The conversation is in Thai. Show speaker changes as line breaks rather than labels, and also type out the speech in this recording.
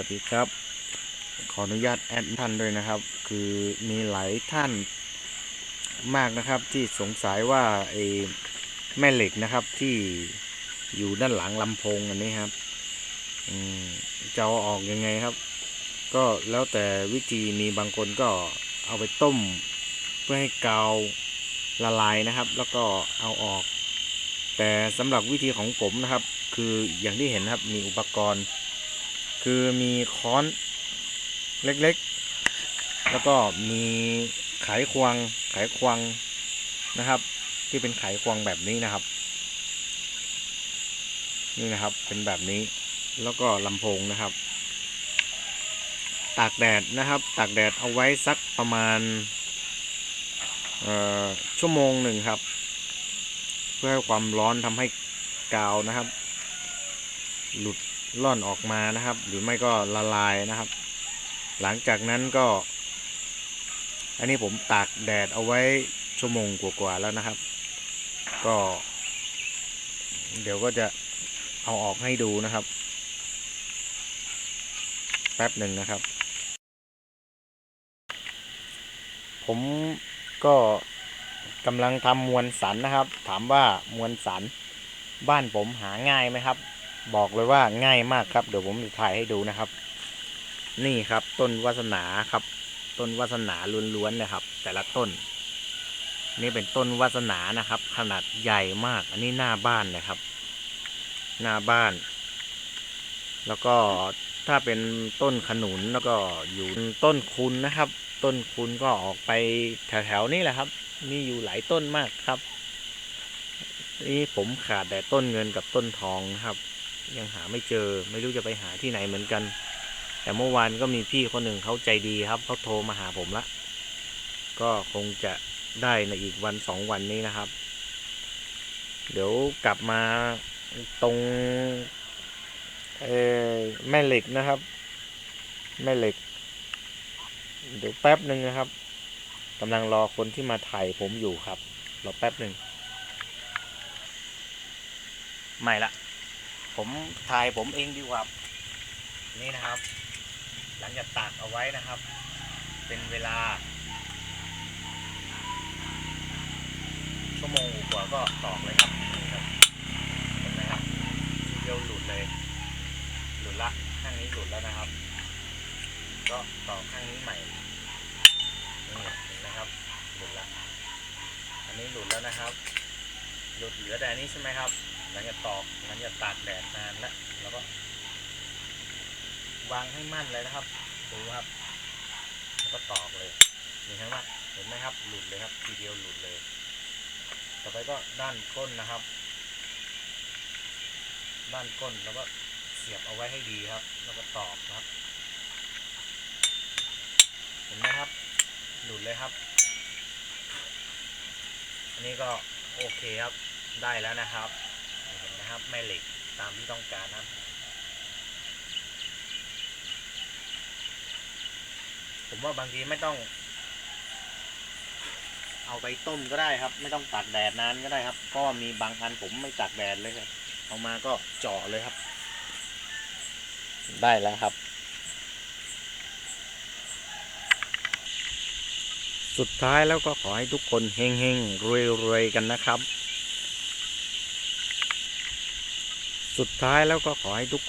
วัสดีครับ ขออนุญาตแอดท่านด้วยนะครับ คือมีหลายท่านมากนะครับที่สงสัยว่าไอ้แม่เหล็กนะครับที่อยู่ด้านหลังลำโพงอันนี้ครับจะเอาออกยังไงครับ ก็แล้วแต่วิธีมีบางคนก็เอาไปต้ม เพื่อให้กาวละลายนะครับ แล้วก็เอาออก แต่สำหรับวิธีของผมนะครับ คืออย่างที่เห็นครับมีอุปกรณ์ คือมีค้อนเล็กๆ แล้วก็มีไขควงไขควงนะครับ ที่เป็นไขควงแบบนี้นะครับ นี่นะครับเป็นแบบนี้แล้วก็ลำโพงนะครับ ตากแดดนะครับ ตากแดดเอาไว้สักประมาณชั่วโมงหนึ่งครับ เพื่อให้ความร้อนทำให้กาวนะครับ หลุด ล่อนออกมานะครับ หรือไม่ก็ละลายนะครับ หลังจากนั้นก็ อันนี้ผมตากแดดเอาไว้ชั่วโมงกว่าๆแล้วนะครับ ก็ เดี๋ยวก็จะเอาออกให้ดูนะครับ แป๊บหนึ่งนะครับ ผมก็กำลังทำมวลสันนะครับ ถามว่ามวลสันบ้านผมหาง่ายไหมครับ บอกเลยว่าง่ายมากครับ เดี๋ยวผมจะถ่ายให้ดูนะครับ นี่ครับ ต้นวาสนาครับ ต้นวาสนาล้วนๆนะครับ แต่ละต้น นี่เป็นต้นวาสนานะครับ ขนาดใหญ่มาก อันนี้หน้าบ้านนะครับ หน้าบ้าน แล้วก็ถ้าเป็นต้นขนุนแล้วก็อยู่ต้นคุณนะครับ ต้นคุณก็ออกไปแถวๆนี้แหละครับ มีอยู่หลายต้นมากครับนี่ผมขาดแต่ต้นเงินกับต้นทองนะครับ ยังหาไม่เจอ ไม่รู้จะไปหาที่ไหนเหมือนกัน แต่เมื่อวานก็มีพี่คนหนึ่งเขาใจดีครับเขาโทรมาหาผมละ ก็คงจะได้ในอีกวันสองวันนี้นะครับ เดี๋ยวกลับมาตรงเออแม่เหล็กนะครับ แม่เหล็ก เดี๋ยวแป๊บหนึ่งนะครับกำลังรอคนที่มาถ่ายผมอยู่ครับ รอแป๊บหนึ่งไม่ละ ผมถ่ายผมเองดีกว่า นี่นะครับ หลังจากตากเอาไว้นะครับ เป็นเวลา ชั่วโมงกว่าก็ตอกเลยครับนี่ครับเห็นไหมครับทีเดียวหลุดเลย หลุดละข้างนี้หลุดแล้วนะครับ ก็ตอกข้างนี้ใหม่นี่เห็นไหมครับ หลุดละอันนี้หลุดแล้วนะครับ หลุดเหลือแต่อันนี้ใช่ไหมครับ ลังจากตอกหลังจากตากแดดนานแล้วแล้วก็ วางให้มั่นเลยนะครับดูครับแล้วก็ตอกเลยนี่เห็นไหมเห็นไหมครับหลุดเลยครับ ทีเดียวหลุดเลย ต่อไปก็ด้านก้นนะครับ ด้านก้นแล้วก็เสียบเอาไว้ให้ดีครับ แล้วก็ตอกนะครับ เห็นไหมครับ หลุดเลยครับ อันนี้ก็โอเคครับได้แล้วนะครับ นไหมครับ แม่เหล็กตามที่ต้องการนะครับผมว่าบางทีไม่ต้อง เอาไปต้มก็ได้ครับ ไม่ต้องตากแดดนานก็ได้ครับ ก็มีบางอันผมไม่ตากแดดเลยครับ เอามาก็เจาะเลยครับ ได้แล้วครับ สุดท้ายแล้วก็ขอให้ทุกคนเฮงเฮงรวยรวยๆกันนะครับ สุดท้ายแล้วก็ขอให้ทุก